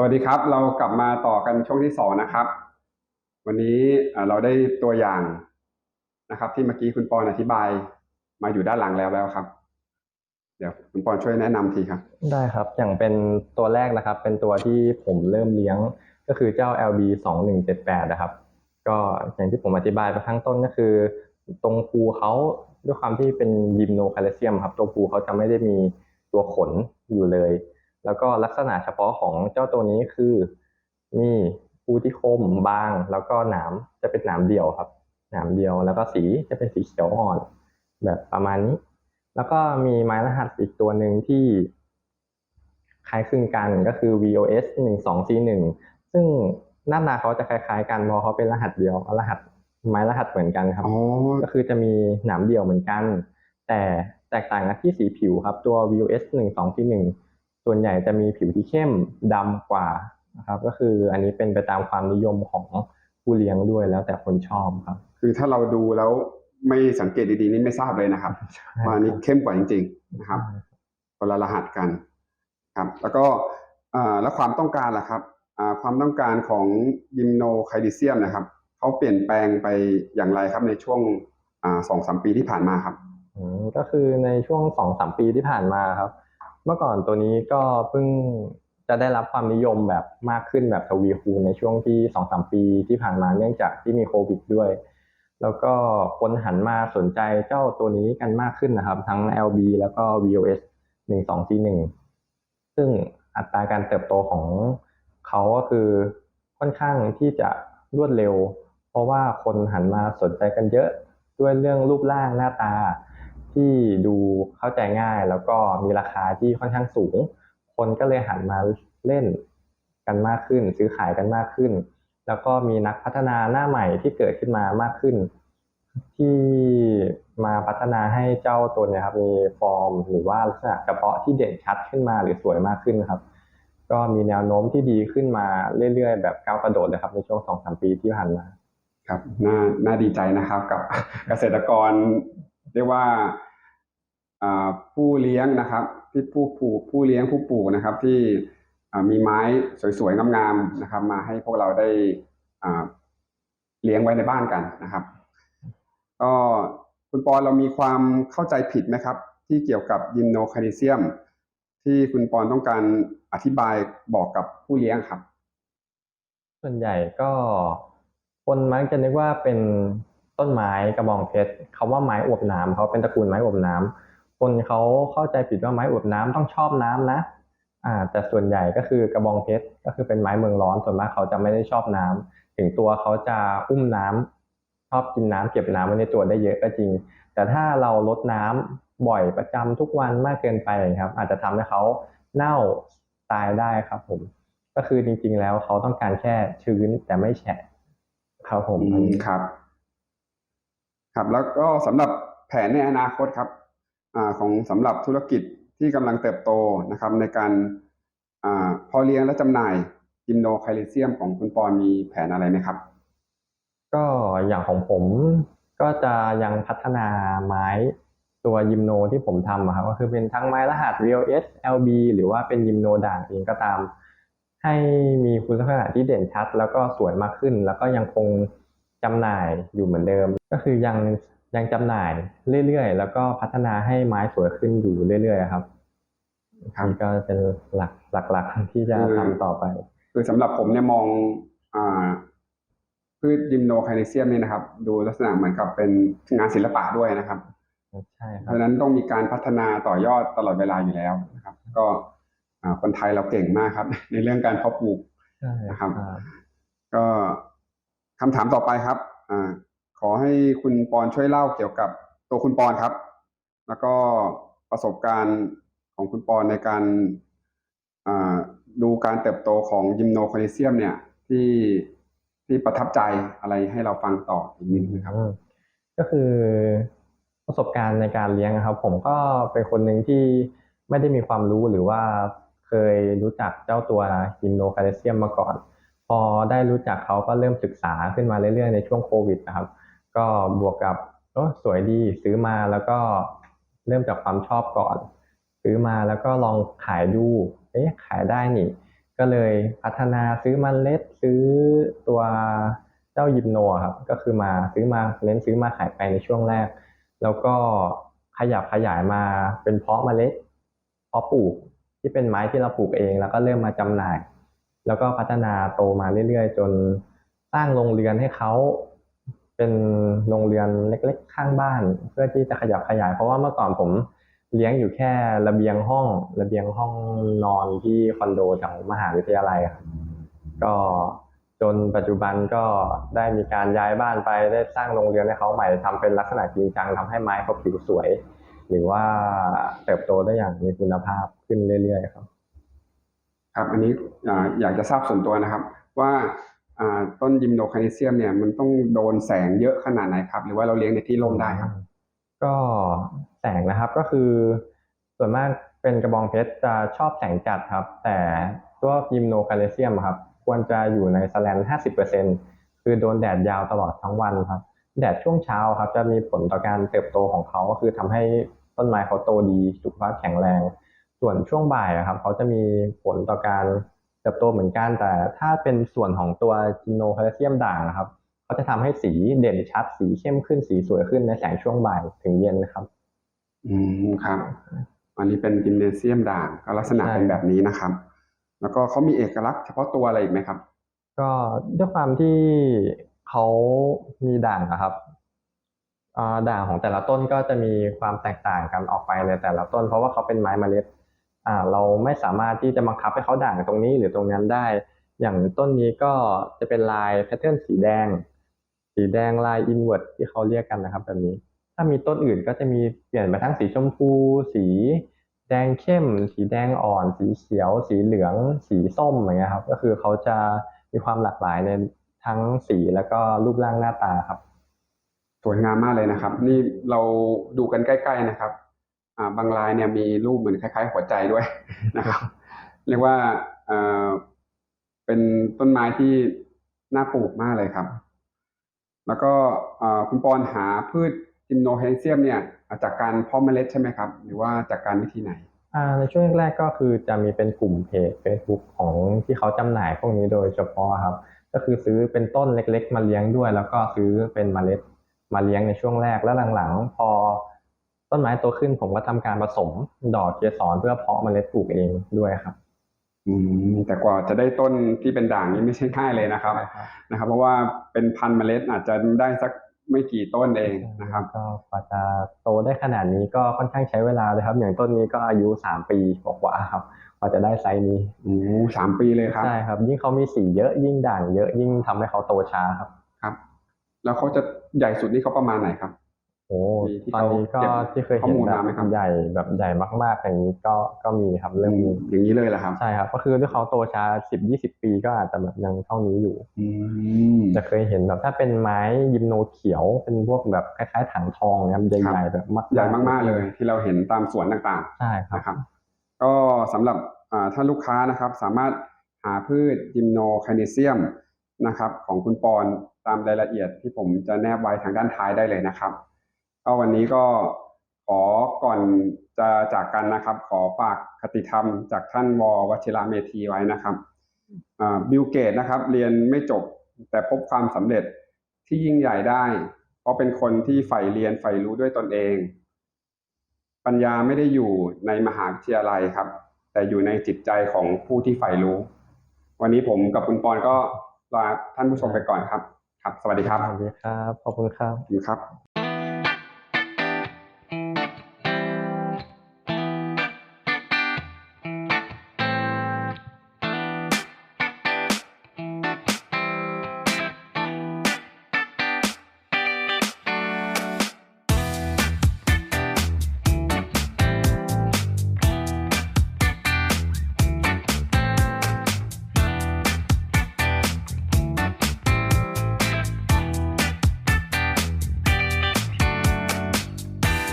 สวัสดีครับ เรากลับมาต่อกันช่วงที่สองนะครับ วันนี้เราได้ตัวอย่างนะครับ ที่เมื่อกี้คุณปอนอธิบายมาอยู่ด้านหลังแล้วแล้วครับ เดี๋ยวคุณปอนช่วยแนะนำทีครับ ได้ครับ อย่างเป็นตัวแรกนะครับ เป็นตัวที่ผมเริ่มเลี้ยงก็คือเจ้า LB 2 1 7 8นะครับ ก็อย่างที่ผมอธิบายไปข้างต้นก็คือ ตรงภูเขาด้วยความที่เป็นยิมโนคาลเซียมครับ ตัวภูเขาจะไม่ได้มีตัวขนอยู่เลย แล้วก็ลักษณะเฉพาะของเจ้าตัวนี้คือ มีภูที่คมบาง แล้วก็หนามจะเป็นหนามเดียวครับ หนามเดียวแล้วก็สีจะเป็นสีเขียวอ่อน แบบประมาณนี้ แล้วก็มีไม้รหัสอีกตัวหนึ่งที่คล้ายคลึงกันก็คือ VOS 1 2 C 1ซึ่งหน้าตาเขาจะคล้ายๆกันเพราะเขาเป็นรหัสเดียวรหัสไม้รหัสเหมือนกันครับก็คือจะมีหนามเดียวเหมือนกัน แต่แตกต่างกันที่สีผิวครับตัว VOS 1 2 C 1 ส่วนใหญ่จะมีผิวที่เข้มดำกว่านะครับก็คืออันนี้เป็นไปตามความนิยมของผู้เลี้ยงด้วยแล้วแต่คนชอบครับ คือถ้าเราดูแล้วไม่สังเกตดีๆนี่ไม่ทราบเลยนะครับว่าอันนี้เข้มกว่าจริง ๆ นะครับคนละรหัสกันครับ แล้วก็อ่าแล้วความต้องการล่ะครับอ่าความต้องการของยิมโนไคดิเซียมนะครับเขาเปลี่ยนแปลงไปอย่างไรครับในช่วงอ่าสองสามปีที่ผ่านมาครับอืมก็คือในช่วงสองสามปีที่ผ่านมาครับ เมื่อก่อนตัวนี้ก็เพิ่งจะได้รับความนิยมแบบมากขึ้นแบบทวีคูณในช่วงที่สองสามปีที่ผ่านมาเนื่องจากที่มีโควิดด้วย แล้วก็คนหันมาสนใจเจ้าตัวนี้กันมากขึ้นนะครับ ทั้ง LB แล้วก็ VOS หนึ่งสองหนึ่งซึ่งอัตราการเติบโตของเขาก็คือค่อนข้างที่จะรวดเร็ว เพราะว่าคนหันมาสนใจกันเยอะด้วยเรื่องรูปร่างหน้าตา ที่ดูเข้าใจง่าย แล้วก็มีราคาที่ค่อนข้างสูง คนก็เลยหันมาเล่นกันมากขึ้น ซื้อขายกันมากขึ้น แล้วก็มีนักพัฒนาหน้าใหม่ที่เกิดขึ้นมามากขึ้น ที่มาพัฒนาให้เจ้าตัวเนี้ครับมีฟอร์ม หรือว่าลักษณะเฉพาะที่เด่นชัดขึ้นมาหรือสวยมากขึ้นครับ ก็มีแนวโน้มที่ดีขึ้นมาเรื่อยๆ แบบก้าวกระโดดเลยครับในช่วงสองสามปีที่ผ่านมาครับน่าน่าดีใจนะครับกับเกษตรกรเรียกว่า ผู้เลี้ยงนะครับที่ผู้ปลูกผู้เลี้ยงผู้ปลูกนะครับ ที่มีไม้สวยๆงามๆนะครับ มาให้พวกเราได้เลี้ยงไว้ในบ้านกันนะครับก็คุณปอนเรามีความเข้าใจผิดไหมครับ ที่เกี่ยวกับยิมโนคานิเซียม ที่คุณปอนต้องการอธิบายบอกกับผู้เลี้ยงครับ ส่วนใหญ่ก็คนมักจะนึกว่าเป็นต้นไม้กระบองเพชรคำว่าไม้อวบน้ำเขาเป็นตระกูลไม้อวบน้ำ คนเขาเข้าใจผิดว่าไม้อวบน้ำต้องชอบน้ำนะ อ่า แต่ส่วนใหญ่ก็คือกระบองเพชรก็คือเป็นไม้เมืองร้อนส่วนมากเขาจะไม่ได้ชอบน้ำถึงตัวเขาจะอุ้มน้ำชอบกินน้ำเก็บน้ำไว้ในตัวได้เยอะก็จริง แต่ถ้าเราลดน้ำบ่อยประจำทุกวันมากเกินไปครับ อาจจะทำให้เขาเน่าตายได้ครับผม ก็คือจริง ๆ แล้วเขาต้องการแค่ชื้นแต่ไม่แฉะครับผมครับ ครับแล้วก็สำหรับแผนในอนาคตครับ ของสำหรับธุรกิจที่กำลังเติบโตนะครับในการอ่าพอเลี้ยงและจำหน่ายยิมโนไคลิเซียมของคุณปอนมีแผนอะไรไหมครับ ก็อย่างของผมก็จะยังพัฒนาไม้ตัวยิมโนที่ผมทำอะครับก็คือเป็นทั้งไม้รหัส VLS LB หรือว่าเป็นยิมโนด่างเองก็ตาม ให้มีคุณลักษณะที่เด่นชัด แล้วก็สวยมากขึ้น แล้วก็ยังคงจำหน่ายอยู่เหมือนเดิม ก็คือยัง ยังจำหน่ายเรื่อยๆ แล้วก็พัฒนาให้ไม้สวยขึ้นอยู่เรื่อยๆครับครับนี่ก็เป็นหลักหลักๆที่จะทำต่อไป คือสำหรับผมเนี่ยมองอ่าพืชยิมโนไคลิเซียมเนี่ยนะครับ ดูลักษณะเหมือนกับเป็นงานศิลปะด้วยนะครับใช่คเพรับราะฉะนั้นต้องมีการพัฒนาต่อยอดตลอดเวลาอยู่แล้วนะครับ ก็อ่าคนไทยเราเก่งมากครับ ในเรื่องการเพาะปลูกใช่นะครับ ก็คำถามต่อไปครับอ่า ขอให้คุณปอนช่วยเล่าเกี่ยวกับตัวคุณปอนครับ แล้วก็ประสบการณ์ของคุณปอนในการดูการเติบโตของยิมโนคาลิเซียมเนี่ยที่ที่ประทับใจอะไรให้เราฟังต่ออีกนิดนึงครับ ก็คือประสบการณ์ในการเลี้ยงครับ ผมก็เป็นคนหนึ่งที่ไม่ได้มีความรู้หรือว่าเคยรู้จักเจ้าตัวฮิมโนคาเลเซียมมาก่อน พอได้รู้จักเขาก็เริ่มศึกษาขึ้นมาเรื่อยๆในช่วงโควิดนะครับ ก็บวกกับโอ้สวยดีซื้อมาแล้วก็เริ่มจากความชอบก่อน ซื้อมาแล้วก็ลองขายดูเอ๊ะขายได้นี่ ก็เลยพัฒนาซื้อมันเล็ดซื้อตัวเจ้ายิมโนครับก็คือมาซื้อมาเน้นซื้อมาขายไปในช่วงแรก แล้วก็ขยับขยายมาเป็นเพาะเมล็ดเพาะปลูกที่เป็นไม้ที่เราปลูกเอง แล้วก็เริ่มมาจำหน่าย แล้วก็พัฒนาโตมาเรื่อยๆ จนสร้างโรงเรือนให้เขา เป็นโรงเรือนเล็ก ๆ ข้างบ้าน เพื่อที่จะขยับขยาย เพราะว่าเมื่อก่อนผมเลี้ยงอยู่แค่ระเบียงห้อง ระเบียงห้องนอนที่คอนโดแถวมหาวิทยาลัยครับก็จนปัจจุบันก็ได้มีการย้ายบ้านไปได้สร้างโรงเรือนให้เขาใหม่ทำเป็นลักษณะจริงจังทำให้ไม้เขาผิวสวย หรือว่าเติบโตได้อย่างมีคุณภาพขึ้นเรื่อยๆครับ ครับ อันนี้อยากจะทราบส่วนตัวนะครับ ว่า ต้นยิมโนคานิเซียมเนี่ยมันต้องโดนแสงเยอะขนาดไหนครับ หรือว่าเราเลี้ยงในที่ร่มได้ครับ ก็แสงนะครับก็คือ ส่วนมากเป็นกระบองเพชรจะชอบแสงจัดครับ แต่ตัวยิมโนคาเลเซียมครับ ควรจะอยู่ในสแลน 50%คือโดนแดดยาวตลอดทั้งวันครับ แดดช่วงเช้าครับจะมีผลต่อการเติบโตของเขาก็คือทำให้ต้นไม้เขาโตดีสุขภาพแข็งแรง ส่วนช่วงบ่ายครับ เขาจะมีผลต่อการ ติบโตเหมือนกัน แต่ถ้าเป็นส่วนของตัวจิโนคาเลเซียมด่างนะครับเขาจะทำให้สีเด่นชัด สีเข้มขึ้น สีสวยขึ้นในแสงช่วงบ่ายถึงเย็นนะครับ อืมครับ อันนี้เป็นยิมเนเซียมด่างก็ลักษณะใช่เป็นแบบนี้นะครับ แล้วก็เขามีเอกลักษณ์เฉพาะตัวอะไรอีกไหมครับ ก็ด้วยความที่เขามีด่างนะครับอ่าด่างของแต่ละต้นก็จะมีความแตกต่างกันออกไปในแต่ละต้น เพราะว่าเขาเป็นไม้เมล็ดอ่า เราไม่สามารถที่จะบังคับให้เขาด่างตรงนี้หรือตรงนั้นได้ อย่างต้นนี้ก็จะเป็นลายแพทเทิร์นสีแดง สีแดงลายอินเว r ร์ที่เขาเรียกกันนะครับ แบบนี้ ถ้ามีต้นอื่นก็จะมีเปลี่ยนไปทั้งสีชมพู สีแดงเข้ม สีแดงอ่อน สีเขียว สีเหลือง สีส้มอย่างเงี้ยครับ ก็คือเขาจะมีความหลากหลายในทั้งสีแล้วก็รูปร่างหน้าตาครับ สวยงามมากเลยนะครับ นี่เราดูกันใกล้ ๆนะครับ บางรายเนี่ยมีรูปเหมือนคล้าย ๆ หัวใจด้วยนะครับ เรียกว่าเป็นต้นไม้ที่น่าปลูกมากเลยครับ แล้วก็คุณปอนหาพืชจิมโนเฮนเซียมเนี่ยจากการเพาะเมล็ดใช่ไหมครับ หรือว่าจากการวิธีไหนในช่วงแรกก็คือจะมีเป็นกลุ่มเพจ Facebook ของที่เขาจำหน่ายพวกนี้โดยเฉพาะครับ ก็คือซื้อเป็นต้นเล็ก ๆ มาเลี้ยงด้วย แล้วก็ซื้อเป็นเมล็ดมาเลี้ยงในช่วงแรกแล้วหลังๆ พอ ต้นไม้โตขึ้นผมก็ทำการผสมดอกเกสรเพื่อเพาะเมล็ดปลูกเองด้วยครับ อืมแต่กว่าจะได้ต้นที่เป็นด่างนี่ไม่ใช่ง่ายเลยนะครับนะครับ เพราะว่าเป็นพันธุ์เมล็ดอาจจะได้สักไม่กี่ต้นเองนะครับ ก็กว่าจะโตได้ขนาดนี้ก็ค่อนข้างใช้เวลาเลยครับ อย่างต้นนี้ก็อายุสามปีกว่าๆครับกว่าจะได้ไซส์นี้โอ้สามปีเลยครับใช่ครับ ยิ่งเขามีสีเยอะยิ่งด่างเยอะยิ่งทำให้เขาโตช้าครับครับ แล้วเขาจะใหญ่สุดนี่เขาประมาณไหนครับ โอ้มีที่ตอนนี้ก็เขาเก็บ ที่เคยข้อเห็นมูลแบมาบไหมครับใหญ่แบบใหญ่มากๆอย่างนี้ก็ก็มีครับเริ่มมีอย่างนี้เลยเหรอครับใช่ครับ ก็คือด้วยเขาโตช้าสิบยี่สิบปีก็อาจจะแบบยังเท่านี้อยู่ อืม จะเคยเห็นแบบถ้าเป็นไม้ยิมโนเขียวเป็นพวกแบบคล้ายๆถังทองนะครับใหญ่ๆแบบมากๆใหญ่มากๆเลยที่เราเห็นตามสวนต่างใช่คๆรับนะครับ ก็สำหรับอ่าถ้าลูกค้านะครับสามารถหาพืชยิมโนคาเนเซียมนะครับของคุณปอนตามรายละเอียดที่ผมจะแนบไว้ทางด้านท้ายได้เลยนะครับ ก็วันนี้ก็ขอก่อนจะจากกันนะครับ ขอฝากคติธรรมจากท่านววชิระเมธีไว้นะครับบิลเกตนะครับ เรียนไม่จบแต่พบความสำเร็จที่ยิ่งใหญ่ได้ เพราะเป็นคนที่ใฝ่เรียนใฝ่รู้ด้วยตนเอง ปัญญาไม่ได้อยู่ในมหาวิทยาลัยครับ แต่อยู่ในจิตใจของผู้ที่ใฝ่รู้ วันนี้ผมกับคุณปอนก็ลาท่านผู้ชมไปก่อนครับ ครับ สวัสดีครับสวัสดีครับขอบคุณครับขอบคุณครับ